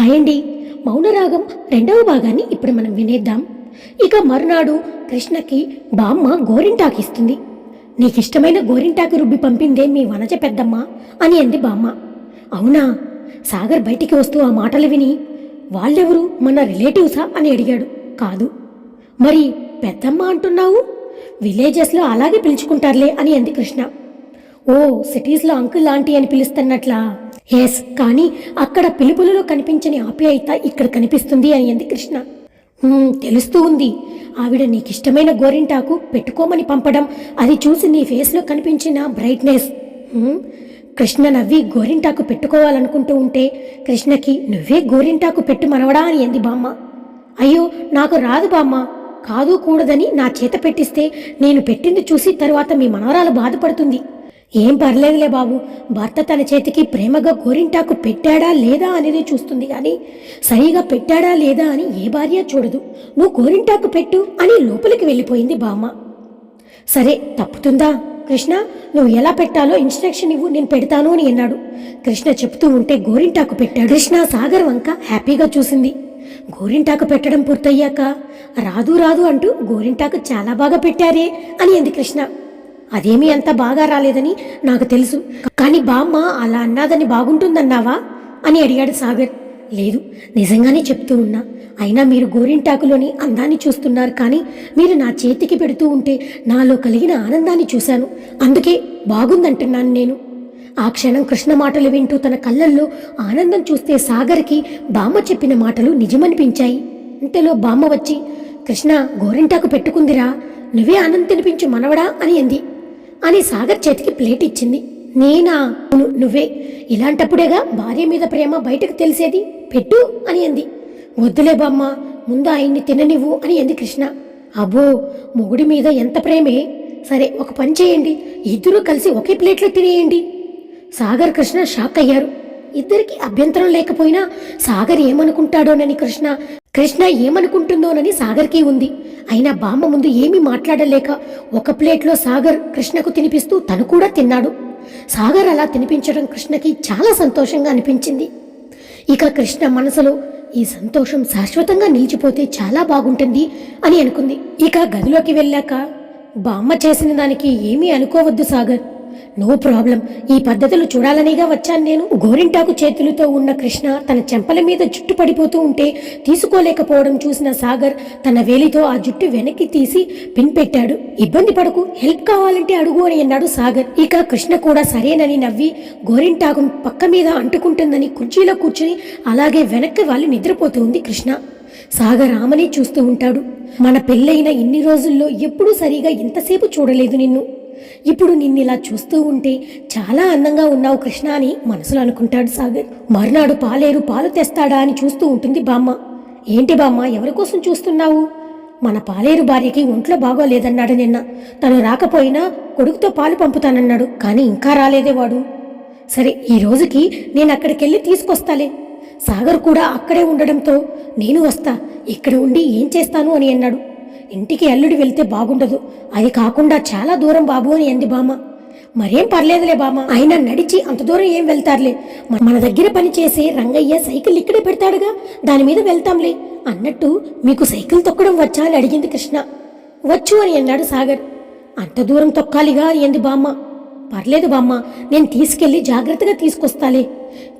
Hi అండి మౌనరాగం రెండవ భాగాన్ని ఇప్పుడు మనం వినేద్దాం. ఇక మరునాడు కృష్ణకి బామ్మ గోరింటాకు ఇస్తుంది నీకిష్టమైన గోరింటాకు రుబ్బి పంపిందే మీ వనజ పెద్దమ్మ అని అంది బామ్మ. అవునా? సాగర్ బయటికి వస్తూ ఆ మాటలు విని వాళ్ళెవరు? మన రిలేటివ్సా అని అడిగాడు. కాదు. మరి పెద్దమ్మ అంటున్నావు? విలేజెస్లో అలాగే పిలుచుకుంటారులే అని అంది కృష్ణ. ఓ సిటీస్లో అంకుల్ లాంటి అని పిలుస్తున్నట్లా? ఎస్ కానీ అక్కడ పిలుపులలో కనిపించని ఆప్యాయత ఇక్కడ కనిపిస్తుంది అని అంది కృష్ణ. తెలుస్తూ ఉంది. ఆవిడ నీకు ఇష్టమైన గోరింటాకు పెట్టుకోమని పంపడం అది చూసి నీ ఫేస్లో కనిపించిన బ్రైట్నెస్. కృష్ణ నవ్వి గోరింటాకు పెట్టుకోవాలనుకుంటూ ఉంటే కృష్ణకి నువ్వే గోరింటాకు పెట్టు మనవడా అని అంది బామ్మ. అయ్యో నాకు రాదు బామ్మ. కాదు కూడదని నా చేత పెట్టిస్తే నేను పెట్టింది చూసి తరువాత మీ మనవరాలు బాధపడుతుంది. ఏం పర్లేదులే బాబు. భర్త తన చేతికి ప్రేమగా గోరింటాకు పెట్టాడా లేదా అనేది చూస్తుంది కానీ సరిగా పెట్టాడా లేదా అని ఏ భార్య చూడదు. నువ్వు గోరింటాకు పెట్టు అని లోపలికి వెళ్ళిపోయింది బామ్మ. సరే తప్పుతుందా? కృష్ణ నువ్వు ఎలా పెట్టాలో ఇన్స్ట్రక్షన్ ఇవ్వు నేను పెడతాను అని అన్నాడు. కృష్ణ చెప్తూ ఉంటే గోరింటాకు పెట్టాడు. కృష్ణ సాగర్ వంక హ్యాపీగా చూసింది. గోరింటాకు పెట్టడం పూర్తయ్యాక రాదు రాదు అంటూ గోరింటాకు చాలా బాగా పెట్టారే అని అంది కృష్ణ. అదేమీ అంత బాగా రాలేదని నాకు తెలుసు. కానీ బామ్మ అలా అన్నాదని బాగుంటుందన్నావా? అని అడిగాడు సాగర్. లేదు నిజంగానే చెప్తూ ఉన్నా. అయినా మీరు గోరింటాకులోని అందాన్ని చూస్తున్నారు కానీ మీరు నా చేతికి పెడుతూ ఉంటే నాలో కలిగిన ఆనందాన్ని చూశాను. అందుకే బాగుందంటున్నాను నేను. ఆ క్షణం కృష్ణ మాటలు వింటూ తన కళ్ళల్లో ఆనందం చూస్తే సాగర్కి బామ్మ చెప్పిన మాటలు నిజమనిపించాయి. ఇంతలో బామ్మ వచ్చి కృష్ణ గోరింటాకు పెట్టుకుందిరా. నువ్వే ఆనందం తినిపించు మనవడా? అని అంది. అని సాగర్ చేతికి ప్లేట్ ఇచ్చింది. నేనా? "అవును, నువ్వే. ఇలాంటప్పుడేగా భార్య మీద ప్రేమ బయటకు తెలిసేది? పెట్టు అని అంది. వద్దులే బామ్మ ముందు ఆయన్ని తిననివ్వు అని అంది కృష్ణ. అబ్బో మొగుడి మీద ఎంత ప్రేమే? సరే ఒక పని చేయండి. ఇద్దరూ కలిసి ఒకే ప్లేట్లో తినేయండి. సాగర్ కృష్ణ షాక్ అయ్యారు. ఇద్దరికి అభ్యంతరం లేకపోయినా సాగర్ ఏమనుకుంటాడోనని కృష్ణ కృష్ణ ఏమనుకుంటుందోనని సాగర్కి ఉంది. అయినా బామ్మ ముందు ఏమీ మాట్లాడలేక ఒక ప్లేట్లో సాగర్ కృష్ణకు తినిపిస్తూ తను కూడా తిన్నాడు. సాగర్ అలా తినిపించడం కృష్ణకి చాలా సంతోషంగా అనిపించింది. ఇక కృష్ణ మనసులో ఈ సంతోషం శాశ్వతంగా నిలిచిపోతే చాలా బాగుంటుంది అని అనుకుంది. ఇక గదిలోకి వెళ్ళాక బామ్మ చేసిన దానికి ఏమీ అనుకోవద్దు సాగర్. No problem. ఈ పద్ధతులు చూడాలనిగా వచ్చాను నేను. గోరింటాకు చేతులతో ఉన్న కృష్ణ తన చెంపల మీద జుట్టు పడిపోతూ ఉంటే తీసుకోలేకపోవడం చూసిన సాగర్ తన వేలితో ఆ జుట్టు వెనక్కి తీసి పిన్ పెట్టాడు. ఇబ్బంది పడకు హెల్ప్ కావాలంటే అడుగు అని అన్నాడు సాగర్. ఇక కృష్ణ కూడా సరేనని నవ్వి గోరింటాకు పక్క మీద అంటుకుంటుందని కుర్చీలో కూర్చుని అలాగే వెనక్కి వాళ్ళు నిద్రపోతుంది కృష్ణ. సాగర్ ఆమెనే చూస్తూ ఉంటాడు. మన పెళ్ళైన ఇన్ని రోజుల్లో ఎప్పుడూ సరిగా ఇంతసేపు చూడలేదు నిన్ను. ఇప్పుడు నిన్నిలా చూస్తూ ఉంటే చాలా అందంగా ఉన్నావు కృష్ణ అని మనసులో అనుకుంటాడు సాగర్. మరునాడు పాలేరు పాలు తెస్తాడా అని చూస్తూ ఉంటుంది బామ్మ. ఏంటి బామ్మ ఎవరి కోసం చూస్తున్నావు? మన పాలేరు భార్యకి ఒంట్లో బాగోలేదన్నాడు నిన్న. తను రాకపోయినా కొడుకుతో పాలు పంపుతానన్నాడు కానీ ఇంకా రాలేదే వాడు. సరే ఈ రోజుకి నేను అక్కడికెళ్ళి తీసుకొస్తాలే. సాగర్ కూడా అక్కడే ఉండడంతో నేను వస్తా ఇక్కడ ఉండి ఏం చేస్తాను అని అన్నాడు. ఇంటికి అల్లుడు వెళ్తే బాగుండదు. అది కాకుండా చాలా దూరం బాబు అని అంది బామ్మ. మరేం పర్లేదులే బామ్మ. ఆయన నడిచి అంత దూరం ఏం వెళ్తారులే. మన దగ్గర పని చేసే రంగయ్య సైకిల్ ఇక్కడే పెడతాడుగా. దాని మీద వెళ్తాంలే అన్నట్టు మీకు సైకిల్ తొక్కడం వచ్చా అని అడిగింది కృష్ణ. వచ్చు అని అన్నాడు సాగర్. అంత దూరం తొక్కాలిగా అని అంది బామ్మ. పర్లేదు బామ్మ నేను తీసుకెళ్ళి జాగ్రత్తగా తీసుకొస్తాలే.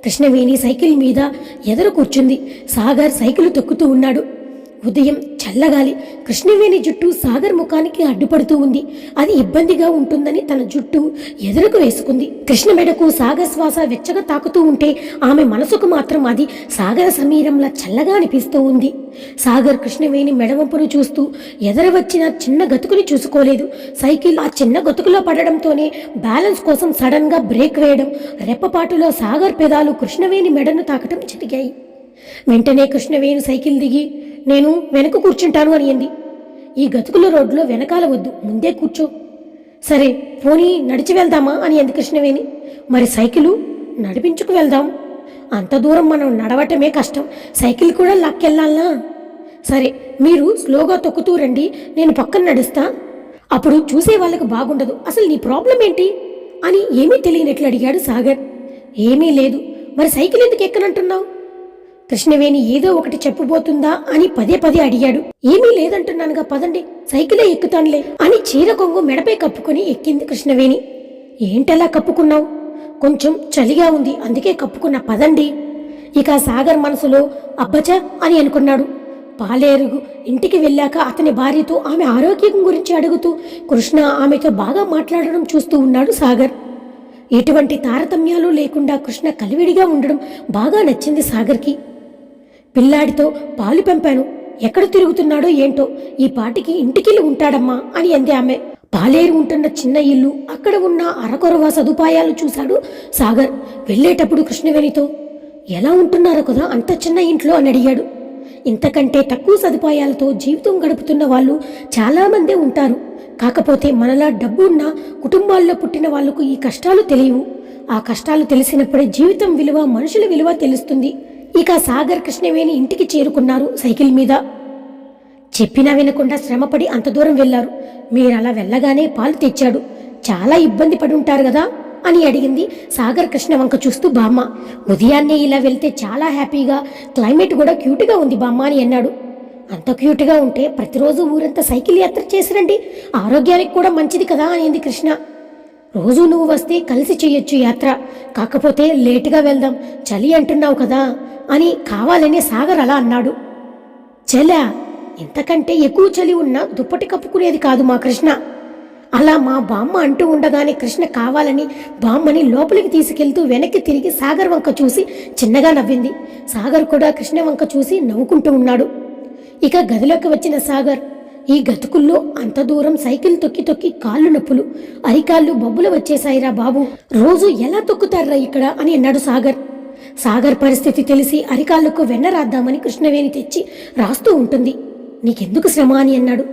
కృష్ణవేణి సైకిల్ మీద ఎదురు కూర్చుంది. సాగర్ సైకిల్ తొక్కుతూ ఉన్నాడు. ఉదయం చల్లగాలి. కృష్ణవేణి జుట్టు సాగర్ ముఖానికి అడ్డుపడుతూ ఉంది. అది ఇబ్బందిగా ఉంటుందని తన జుట్టు ఎదురుకు వేసుకుంది. కృష్ణ మెడకు సాగర్ శ్వాస వెచ్చగా తాకుతూ ఉంటే ఆమె మనసుకు మాత్రం అది సాగర సమీరంలా చల్లగా అనిపిస్తూ ఉంది. సాగర్ కృష్ణవేణి మెడవంపును చూస్తూ ఎదర వచ్చిన చిన్న గతుకుని చూసుకోలేదు. సైకిల్ ఆ చిన్న గతుకులో పడడంతోనే బ్యాలెన్స్ కోసం సడన్గా బ్రేక్ వేయడం రెప్పపాటులో సాగర్ పెదాలు కృష్ణవేణి మెడను తాకటం జరిగాయి వెంటనే కృష్ణవేణి సైకిల్ దిగి నేను వెనక కూర్చుంటాను అని అంది. ఈ గతుకుల రోడ్లో వెనకాల వద్దు ముందే కూర్చో. సరే పోనీ నడిచి వెళ్దామా? అని అంది కృష్ణవేణి. మరి సైకిలు నడిపించుకు వెళ్దాం. అంత దూరం మనం నడవటమే కష్టం. సైకిల్ కూడా లాక్కెళ్ళాలా సరే మీరు స్లోగా తొక్కుతూ రండి నేను పక్కన నడుస్తా. అప్పుడు చూసే వాళ్ళకు బాగుండదు. అసలు నీ ప్రాబ్లం ఏంటి? అని ఏమీ తెలియనట్లు అడిగాడు సాగర్. ఏమీ లేదు. మరి సైకిల్ ఎందుకు ఎక్కనంటున్నావు? కృష్ణవేణి ఏదో ఒకటి చెప్పబోతుందా అని పదే పదే అడిగాడు. ఏమీ లేదంటున్నానుగా పదండి సైకిలే ఎక్కుతానులే అని చీర కొంగు మెడపై కప్పుకొని ఎక్కింది కృష్ణవేణి. ఏంటలా కప్పుకున్నావు? కొంచెం చలిగా ఉంది అందుకే కప్పుకున్న పదండి. ఇక సాగర్ మనసులో అబ్బచ అని అనుకున్నాడు. పాలేరుగు ఇంటికి వెళ్ళాక అతని భార్యతో ఆమె ఆరోగ్యం గురించి అడుగుతూ కృష్ణ ఆమెతో బాగా మాట్లాడడం చూస్తూ ఉన్నాడు సాగర్. ఎటువంటి తారతమ్యాలు లేకుండా కృష్ణ కలివిడిగా ఉండడం బాగా నచ్చింది సాగర్కి. పిల్లాడితో పాలు పెంపాను. ఎక్కడ తిరుగుతున్నాడో ఏంటో. ఈ పాటికి ఇంటికెళ్ళి ఉంటాడమ్మా అని అంది ఆమె. పాలేరు ఉంటున్న చిన్న ఇల్లు అక్కడ ఉన్న అరకొరవ సదుపాయాలు చూశాడు సాగర్. వెళ్ళేటప్పుడు కృష్ణవేణితో ఎలా ఉంటున్నారో కదా అంత చిన్న ఇంట్లో అని అడిగాడు. ఇంతకంటే తక్కువ సదుపాయాలతో జీవితం గడుపుతున్న వాళ్ళు చాలామందే ఉంటారు. కాకపోతే మనలా డబ్బు ఉన్న కుటుంబాల్లో పుట్టిన వాళ్ళకు ఈ కష్టాలు తెలియవు. ఆ కష్టాలు తెలిసినప్పుడే జీవితం విలువ మనుషుల విలువ తెలుస్తుంది. ఇక సాగర్ కృష్ణవేణి ఇంటికి చేరుకున్నారు సైకిల్ మీద. చెప్పినా వినకుండా శ్రమపడి అంత దూరం వెళ్ళారు మీరు అలా వెళ్ళగానే పాలు తెచ్చాడు. చాలా ఇబ్బంది పడి ఉంటారు కదా? అని అడిగింది సాగర్ కృష్ణ వంక చూస్తూ బామ్మ. ఉదయాన్నే ఇలా వెళ్తే చాలా హ్యాపీగా క్లైమేట్ కూడా క్యూట్గా ఉంది బామ్మ అని అన్నాడు. అంత క్యూట్గా ఉంటే ప్రతిరోజు ఊరంతా సైకిల్ యాత్ర చేసిరండి. ఆరోగ్యానికి కూడా మంచిది కదా? అనింది కృష్ణ. రోజు నువ్వు వస్తే కలిసి చెయ్యొచ్చు యాత్ర. కాకపోతే లేటుగా వెళ్దాం చలి అంటున్నావు కదా అని కావాలనే సాగర్ అలా అన్నాడు. చలా ఇంతకంటే ఎక్కువ చలి ఉన్న దుప్పటి కప్పుకునేది కాదు మా కృష్ణ. అలా మా బామ్మ అంటూ ఉండగానే కృష్ణ కావాలని బామ్మని లోపలికి తీసుకెళ్తూ వెనక్కి తిరిగి సాగర్ వంక చూసి చిన్నగా నవ్వింది. సాగర్ కూడా కృష్ణ వంక చూసి నవ్వుకుంటూ ఉన్నాడు. ఇక గదిలోకి వచ్చిన సాగర్ ఈ గతుకుల్లో అంత దూరం సైకిల్ తొక్కి తొక్కి కాళ్ళు నొప్పులు అరికాళ్ళు బొబ్బులు వచ్చేసాయిరా బాబు. రోజు ఎలా తొక్కుతారా ఇక్కడ అని అన్నాడు సాగర్. సాగర్ పరిస్థితి తెలిసి అరికాళ్ళకు వెన్న రాద్దామని కృష్ణవేణి తెచ్చి రాస్తూ ఉంటుంది. నీకెందుకు శ్రమ అని అన్నాడు.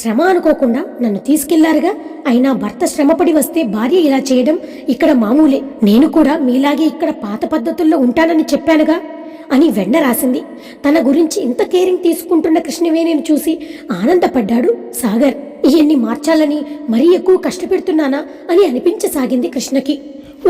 శ్రమ అనుకోకుండా నన్ను తీసుకెళ్ళారుగా అయినా భర్త శ్రమపడి వస్తే భార్య ఇలా చేయడం ఇక్కడ మామూలే. నేను కూడా మీలాగే ఇక్కడ పాత పద్ధతుల్లో ఉంటానని చెప్పానుగా. అని వెన్న రాసింది. తన గురించి ఇంత కేరింగ్ తీసుకుంటున్న కృష్ణవేణిని చూసి ఆనందపడ్డాడు సాగర్. ఇవన్నీ మార్చాలని మరీ ఎక్కువ కష్టపెడుతున్నానా అని అనిపించసాగింది కృష్ణకి.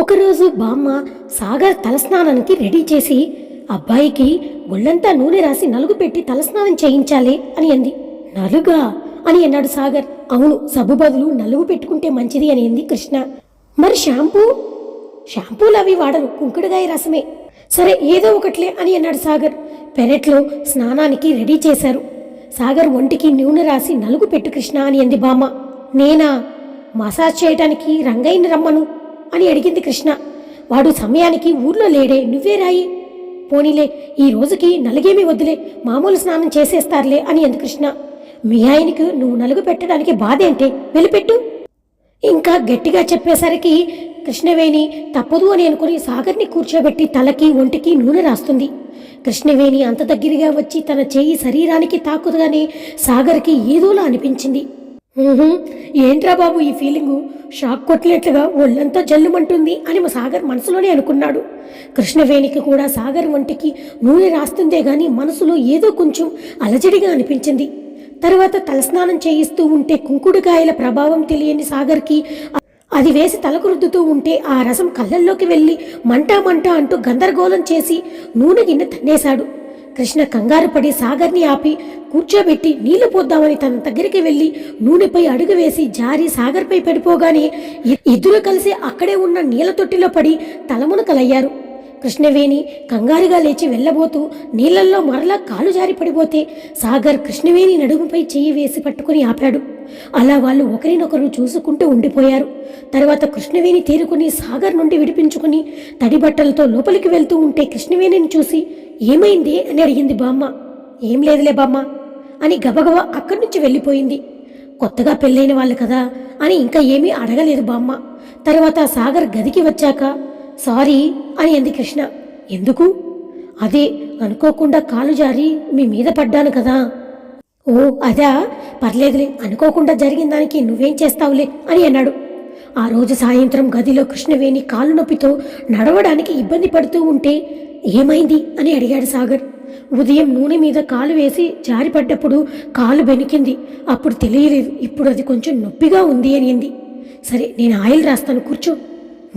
ఒకరోజు బామ్మ సాగర్ తలస్నానానికి రెడీ చేసి అబ్బాయికి ఒళ్ళంతా నూనె రాసి నలుగు పెట్టి తలస్నానం చేయించాలి అని అంది. నలుగా? అని అన్నాడు సాగర్. అవును సబ్బు బదులు నలుగు పెట్టుకుంటే మంచిది అని అంది కృష్ణ. మరి షాంపూ? షాంపూలు అవి వాడరు కుంకుడుగాయ రసమే. సరే ఏదో ఒకట్లే అని అన్నాడు సాగర్. పెరట్లో స్నానానికి రెడీ చేశారు. సాగర్ ఒంటికి నూనె రాసి నలుగు పెట్టు కృష్ణ అని అంది బామ్మ. నేనా? మసాజ్ చేయటానికి రంగయ్యని రమ్మను అని అడిగింది కృష్ణ. వాడు సమయానికి ఊర్లో లేడే నువ్వే రాయి. పోనీలే ఈ రోజుకి నలుగేమీ వద్దులే మామూలు స్నానం చేసేస్తారులే అని అంది కృష్ణ. మీ ఆయనకు నువ్వు నలుగు పెట్టడానికి బాధేంటే వెళ్ళిపెట్టు. ఇంకా గట్టిగా చెప్పేసరికి కృష్ణవేణి తప్పదు అని అనుకుని సాగర్ని కూర్చోబెట్టి తలకి ఒంటికి నూనె రాస్తుంది. కృష్ణవేణి అంత దగ్గరగా వచ్చి తన చేయి శరీరానికి తాకుదగానే సాగర్కి ఏదోలా అనిపించింది. ఏంట్రా బాబు ఈ ఫీలింగు? షాక్ కొట్టినట్లుగా ఒళ్ళంతా జల్లుమంటుంది అని మా సాగర్ మనసులోనే అనుకున్నాడు. కృష్ణవేణికి కూడా సాగర్ ఒంటికి నూనె రాస్తుందే గాని మనసులో ఏదో కొంచెం అలజడిగా అనిపించింది. తరువాత తలస్నానం చేయిస్తూ ఉంటే కుంకుడుకాయల ప్రభావం తెలియని సాగర్కి అది వేసి తలకు రుద్దుతూ ఉంటే ఆ రసం కళ్ళల్లోకి వెళ్ళి మంట మంట అంటూ గందరగోళం చేసి నూనె గిన్నె తన్నేశాడు. కృష్ణ కంగారు పడి సాగర్ని ఆపి కూర్చోబెట్టి నీళ్ళు పోద్దామని తన దగ్గరికి వెళ్ళి నూనెపై అడుగు వేసి జారి సాగర్పై పడిపోగానే ఇద్దరు కలిసి అక్కడే ఉన్న నీళ్ళ తొట్టిలో పడి తలమునకలయ్యారు. కృష్ణవేణి కంగారుగా లేచి వెళ్ళబోతూ నీళ్ళల్లో మరలా కాలు జారి పడిపోతే సాగర్ కృష్ణవేణి నడుముపై చెయ్యి వేసి పట్టుకుని ఆపాడు. అలా వాళ్ళు ఒకరినొకరు చూసుకుంటూ ఉండిపోయారు. తర్వాత కృష్ణవేణి తేరుకుని సాగర్ నుండి విడిపించుకుని తడి బట్టలతో లోపలికి వెళ్తూ ఉంటే కృష్ణవేణిని చూసి ఏమైంది? అని అడిగింది బామ్మ. ఏం లేదులే బామ్మ అని గబగబా అక్కడి నుంచి వెళ్ళిపోయింది. కొత్తగా పెళ్ళైన వాళ్ళు కదా అని ఇంకా ఏమీ అడగలేదు బామ్మ. తర్వాత సాగర్ గదికి వచ్చాక సారీ అంది కృష్ణ. ఎందుకు? అదే అనుకోకుండా కాలు జారి మీ మీద పడ్డాను కదా. ఓ అదా? పర్లేదులే అనుకోకుండా జరిగిన దానికి నువ్వేం చేస్తావులే అని అన్నాడు. ఆ రోజు సాయంత్రం గదిలో కృష్ణవేణి కాలు నొప్పితో నడవడానికి ఇబ్బంది పడుతూ ఉంటే ఏమైంది అని అడిగాడు సాగర్. ఉదయం నూనె మీద కాలు వేసి జారిపడ్డప్పుడు కాలు బెనికింది. అప్పుడు తెలియలేదు ఇప్పుడు అది కొంచెం నొప్పిగా ఉంది అని అంది. సరే నేను ఆయిల్ రాస్తాను కూర్చో.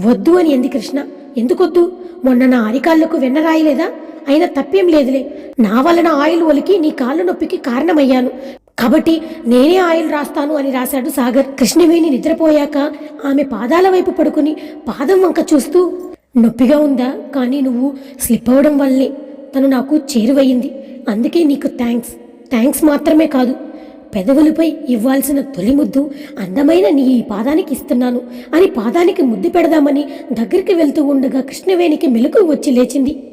వద్దు అని అంది కృష్ణ. ఎందుకొద్దు? మొన్న నా అరికాళ్ళకు వెన్న రాయలేదా? అయినా తప్పేం లేదులే. నా వలన ఆయిల్ ఒలికి నీ కాళ్ళ నొప్పికి కారణమయ్యాను. కాబట్టి నేనే ఆయిల్ రాస్తాను అని రాశాడు సాగర్. కృష్ణవేణి నిద్రపోయాక ఆమె పాదాల వైపు పడుకుని పాదం వంక చూస్తూ నొప్పిగా ఉందా? కానీ నువ్వు స్లిప్ అవ్వడం వల్లే తను నాకు చేరువయ్యింది. అందుకే నీకు థ్యాంక్స్. థ్యాంక్స్ మాత్రమే కాదు. పెదవులపై ఇవ్వాల్సిన తొలి ముద్దు అందమైన నీ ఈ పాదానికి ఇస్తున్నాను. అని పాదానికి ముద్దు పెడదామని దగ్గరికి వెళ్తూ ఉండగా కృష్ణవేణికి మెలకు వచ్చి లేచింది.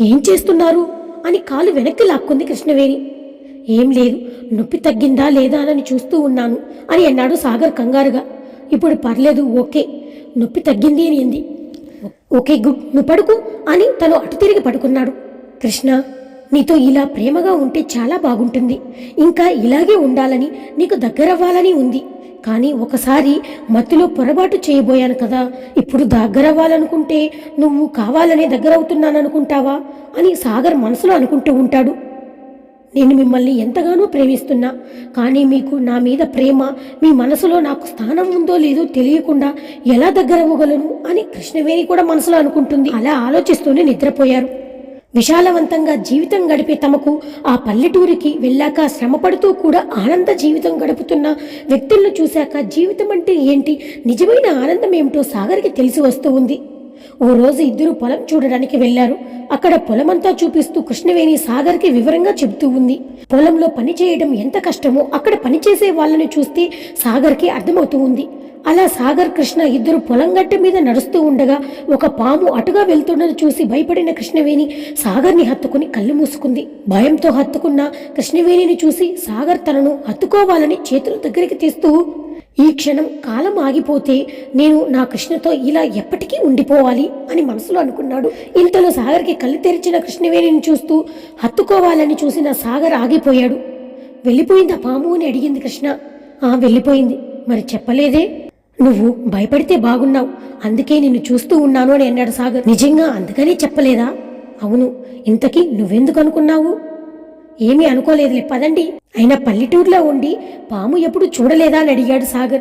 ఏం చేస్తున్నారు? అని కాలు వెనక్కి లాక్కుంది కృష్ణవేణి. ఏం లేదు నొప్పి తగ్గిందా లేదా అని చూస్తూ ఉన్నాను అని అన్నాడు సాగర్ కంగారుగా. ఇప్పుడు పర్లేదు ఓకే నొప్పి తగ్గింది అని అంది. ఓకే గుడ్ నువ్వు పడుకు అని తను అటు తిరిగి పడుకున్నాడు. కృష్ణ నీతో ఇలా ప్రేమగా ఉంటే చాలా బాగుంటుంది. ఇంకా ఇలాగే ఉండాలని నీకు దగ్గరవ్వాలని ఉంది. కానీ ఒకసారి మత్తులో పొరపాటు చేయబోయాను కదా. ఇప్పుడు దగ్గరవ్వాలనుకుంటే నువ్వు కావాలనే దగ్గరవుతున్నాననుకుంటావా అని సాగర్ మనసులో అనుకుంటూ ఉంటాడు. నేను మిమ్మల్ని ఎంతగానో ప్రేమిస్తున్నా కానీ మీకు నా మీద ప్రేమ మీ మనసులో నాకు స్థానం ఉందో లేదో తెలియకుండా ఎలా దగ్గరవ్వగలను అని కృష్ణవేణి కూడా మనసులో అనుకుంటుంది. అలా ఆలోచిస్తూనే నిద్రపోయారు. విశాలవంతంగా జీవితం గడిపే తమకు ఆ పల్లెటూరికి వెళ్ళాక శ్రమపడుతూ కూడా ఆనంద జీవితం గడుపుతున్న వ్యక్తులను చూశాక జీవితం అంటే ఏంటి? నిజమైన ఆనందం ఏమిటో సాగర్కి తెలిసి వస్తూ ఉంది. ఓ రోజు ఇద్దరు పొలం చూడడానికి వెళ్ళారు అక్కడ పొలమంతా చూపిస్తూ కృష్ణవేణి సాగర్కి వివరంగా చెబుతూ ఉంది. పొలంలో పని చేయడం ఎంత కష్టమో అక్కడ పనిచేసే వాళ్ళని చూస్తే సాగర్కి అర్థమవుతూ ఉంది. అలా సాగర్ కృష్ణ ఇద్దరు పొలం గట్ట మీద నడుస్తూ ఉండగా ఒక పాము అటుగా వెళ్తుండని చూసి భయపడిన కృష్ణవేణి సాగర్ని హత్తుకుని కళ్ళు మూసుకుంది. భయంతో హత్తుకున్న కృష్ణవేణిని చూసి సాగర్ తనను హత్తుకోవాలని చేతుల దగ్గరికి తీస్తూ ఈ క్షణం కాలం ఆగిపోతే నేను నా కృష్ణతో ఇలా ఎప్పటికీ ఉండిపోవాలి అని మనసులో అనుకున్నాడు. ఇంతలో సాగర్కి కళ్ళు తెరిచిన కృష్ణవేణిని చూస్తూ హత్తుకోవాలని చూసిన సాగర్ ఆగిపోయాడు. వెళ్ళిపోయిందా పాము అని అడిగింది కృష్ణ. ఆ వెళ్ళిపోయింది. మరి చెప్పలేదే? నువ్వు భయపడితే బాగున్నావు. అందుకే నిన్ను చూస్తూ ఉన్నాను అని అన్నాడు సాగర్. నిజంగా అందుకనే చెప్పలేదా? అవును. ఇంతకీ నువ్వెందుకు అనుకున్నావు? ఏమీ అనుకోలేదులే పదండి. అయినా పల్లెటూరులో ఉండి పాము ఎప్పుడు చూడలేదా అని అడిగాడు సాగర్.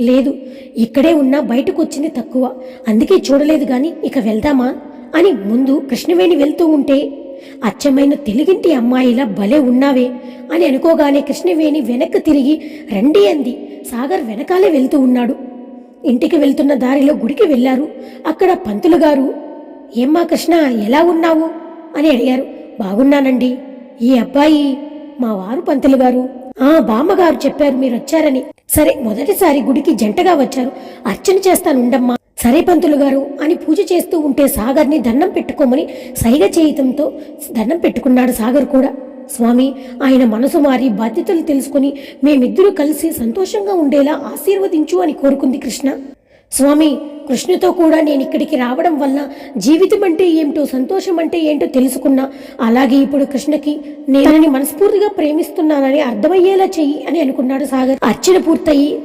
లేదు ఇక్కడే ఉన్నా బయటకు వచ్చింది తక్కువ. అందుకే చూడలేదు గాని ఇక వెళ్దామా? అని ముందు కృష్ణవేణి వెళ్తూ ఉంటే అచ్చమైన తెలుగింటి అమ్మాయిలా భలే ఉన్నావే అని అనుకోగానే కృష్ణవేణి వెనక్కి తిరిగి రండి అంది. సాగర్ వెనకాలే వెళ్తూ ఉన్నాడు. ఇంటికి వెళ్తున్న దారిలో గుడికి వెళ్ళారు. అక్కడ పంతులు గారు ఏమ్మా కృష్ణ ఎలా ఉన్నావు? అని అడిగారు. బాగున్నానండి. ఈ అబ్బాయి? మా వారు పంతులు గారు. ఆ బామ్మగారు చెప్పారు మీరు వచ్చారని సరే మొదటిసారి గుడికి జంటగా వచ్చారు. అర్చన చేస్తానుండమ్మా. సరే పంతులు గారు అని పూజ చేస్తూ ఉంటే సాగర్ని దండం పెట్టుకోమని సైగ చేయటంతో దండం పెట్టుకున్నాడు సాగర్ కూడా. స్వామి ఆయన మనసు మారి బాధ్యతలు తెలుసుకుని మేమిద్దరూ కలిసి సంతోషంగా ఉండేలా ఆశీర్వదించు అని కోరుకుంది కృష్ణ. స్వామి కృష్ణతో కూడా నేను ఇక్కడికి రావడం వల్ల జీవితం అంటే ఏమిటో సంతోషం అంటే ఏంటో తెలుసుకున్నా. అలాగే ఇప్పుడు కృష్ణకి నేను మనస్ఫూర్తిగా ప్రేమిస్తున్నానని అర్థమయ్యేలా చెయ్యి అని అనుకున్నాడు సాగర్. అర్చన పూర్తయి.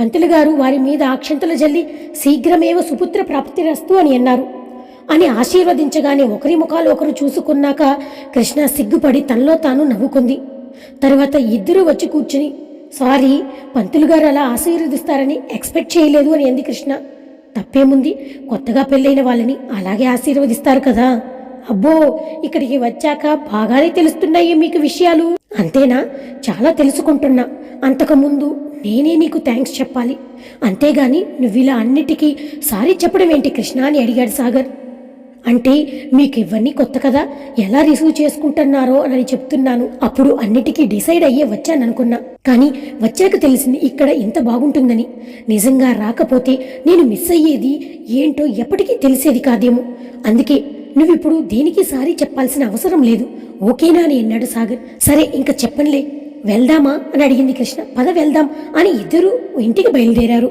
పంతులు గారు వారి మీద అక్షంతలు జల్లి శీఘ్రమేవ సుపుత్ర ప్రాప్తిరస్తు అని అన్నారు. అని ఆశీర్వదించగానే ఒకరి ముఖాలు ఒకరు చూసుకున్నాక కృష్ణ సిగ్గుపడి తనలో తాను నవ్వుకుంది. తర్వాత ఇద్దరూ వచ్చి కూర్చుని సారీ పంతులు గారు అలా ఆశీర్వదిస్తారని ఎక్స్పెక్ట్ చేయలేదు అని అంది కృష్ణ. తప్పేముంది? కొత్తగా పెళ్ళైన వాళ్ళని అలాగే ఆశీర్వదిస్తారు కదా. అబ్బో ఇక్కడికి వచ్చాక బాగానే తెలుస్తున్నాయి మీకు విషయాలు. అంతేనా? చాలా తెలుసుకుంటున్నా. అంతకుముందు నేనే నీకు థ్యాంక్స్ చెప్పాలి. అంతేగాని నువ్వు ఇలా అన్నిటికీ సారీ చెప్పడం ఏంటి కృష్ణ అని అడిగాడు సాగర్. అంటే మీకు ఇవన్నీ కొత్త కదా? ఎలా రిసీవ్ చేసుకుంటున్నారో అని చెప్తున్నాను. అప్పుడు అన్నిటికీ డిసైడ్ అయ్యే వచ్చాననుకున్నా. కానీ వచ్చాక తెలిసింది ఇక్కడ ఇంత బాగుంటుందని. నిజంగా రాకపోతే నేను మిస్ అయ్యేది ఏంటో ఎప్పటికీ తెలిసేది కాదేమో. అందుకే నువ్విప్పుడు దేనికి సారీ చెప్పాల్సిన అవసరం లేదు. ఓకేనా అని అన్నాడు సాగర్. సరే ఇంకా చెప్పనులే. వెళ్దామా? అని అడిగింది కృష్ణ. పద వెళ్దాం అని ఇద్దరూ ఇంటికి బయలుదేరారు.